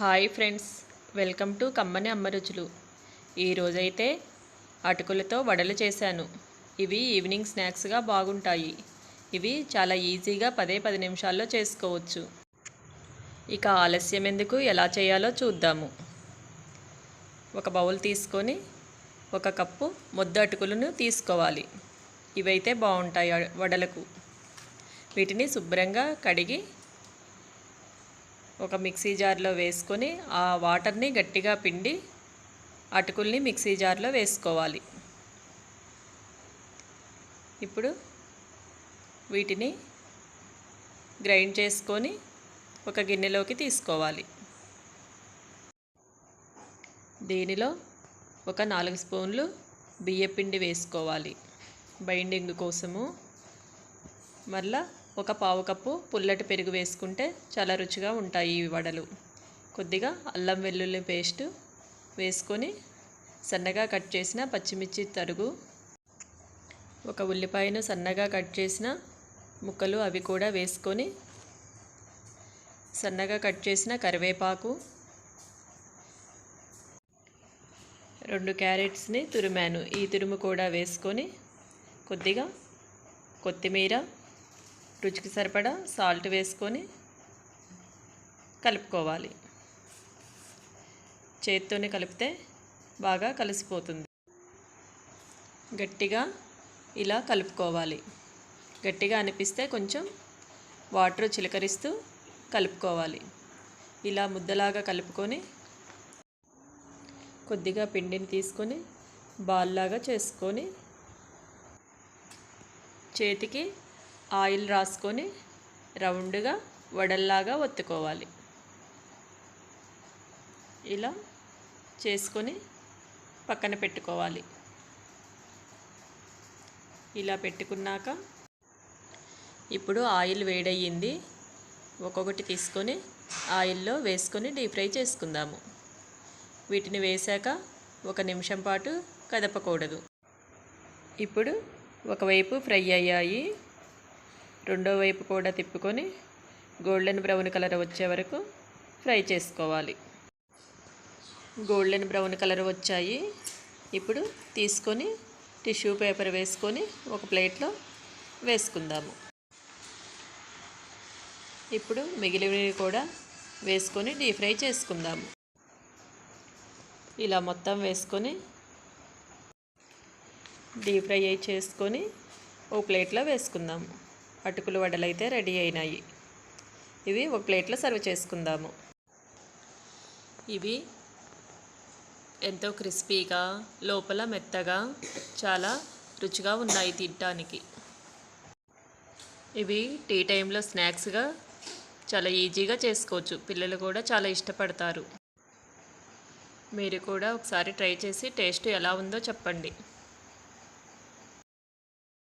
Hi friends welcome to కమ్మని అమ్మ రుచులు. ఈరోజైతే అటుకులతో వడలు చేశాను. ఇవి ఈవినింగ్ స్నాక్స్గా బాగుంటాయి. ఇవి చాలా ఈజీగా పదే పది నిమిషాల్లో చేసుకోవచ్చు. ఇక ఆలస్యం ఎందుకు ఎలా చేయాలో చూద్దాము. ఒక బౌల్ తీసుకొని ఒక కప్పు ముద్ద అటుకులను తీసుకోవాలి. ఇవైతే బాగుంటాయి వడలకు. వీటిని శుభ్రంగా కడిగి ఒక మిక్సీ జార్లో వేసుకొని ఆ వాటర్ని గట్టిగా పిండి అటుకుల్ని మిక్సీ జార్లో వేసుకోవాలి. ఇప్పుడు వీటిని గ్రైండ్ చేసుకొని ఒక గిన్నెలోకి తీసుకోవాలి. దీనిలో ఒక నాలుగు స్పూన్లు బియ్యపిండి వేసుకోవాలి. బైండింగ్ కోసము. మళ్ళా ఒక పావు కప్పు పుల్లటి పెరుగు వేసుకుంటే చాలా రుచిగా ఉంటాయి ఈ వడలు. కొద్దిగా అల్లం వెల్లుల్లి పేస్ట్ వేసుకొని సన్నగా కట్ చేసిన పచ్చిమిర్చి తరుగు ఒక ఉల్లిపాయను సన్నగా కట్ చేసిన ముక్కలు అవి కూడా వేసుకొని సన్నగా కట్ చేసిన కరివేపాకు రెండు క్యారెట్స్ని తురిమాను. ఈ తురుము కూడా వేసుకొని కొద్దిగా కొత్తిమీర రుచికి సరిపడా సాల్ట్ వేసుకొని కలుపుకోవాలి. చేత్తోనే కలిపితే బాగా కలిసిపోతుంది. గట్టిగా ఇలా కలుపుకోవాలి. గట్టిగా అనిపిస్తే కొంచెం వాటర్ చిలకరిస్తూ కలుపుకోవాలి. ఇలా ముద్దలాగా కలుపుకొని కొద్దిగా పిండిని తీసుకొని బాల్లాగా చేసుకొని చేతికి ఆయిల్ రాసుకొని రౌండ్గా వడల్లాగా ఒత్తుకోవాలి. ఇలా చేసుకొని పక్కన పెట్టుకోవాలి. ఇలా పెట్టుకున్నాక ఇప్పుడు ఆయిల్ వేడయ్యింది. ఒక్కొక్కటి తీసుకొని ఆయిల్లో వేసుకొని డీప్ ఫ్రై చేసుకుందాము. వీటిని వేశాక ఒక నిమిషం పాటు కదపకూడదు. ఇప్పుడు ఒకవైపు ఫ్రై అయ్యాయి. రెండో వైపు కూడా తిప్పుకొని గోల్డెన్ బ్రౌన్ కలర్ వచ్చే వరకు ఫ్రై చేసుకోవాలి. గోల్డెన్ బ్రౌన్ కలర్ వచ్చాయి. ఇప్పుడు తీసుకొని టిష్యూ పేపర్ వేసుకొని ఒక ప్లేట్లో వేసుకుందాము. ఇప్పుడు మిగిలినవి కూడా వేసుకొని డీప్ ఫ్రై చేసుకుందాము. ఇలా మొత్తం వేసుకొని డీప్ ఫ్రై చేసుకొని ఓ ప్లేట్లో వేసుకుందాము. అటుకులు వడలైతే రెడీ అయినాయి. ఇవి ఒక ప్లేట్లో సర్వ్ చేసుకుందాము. ఇవి ఎంతో క్రిస్పీగా లోపల మెత్తగా చాలా రుచిగా ఉన్నాయి తినడానికి ఇవి టీ టైంలో స్నాక్స్గా చాలా ఈజీగా చేసుకోవచ్చు. పిల్లలు కూడా చాలా ఇష్టపడతారు. మీరు కూడా ఒకసారి ట్రై చేసి టేస్ట్ ఎలా ఉందో చెప్పండి.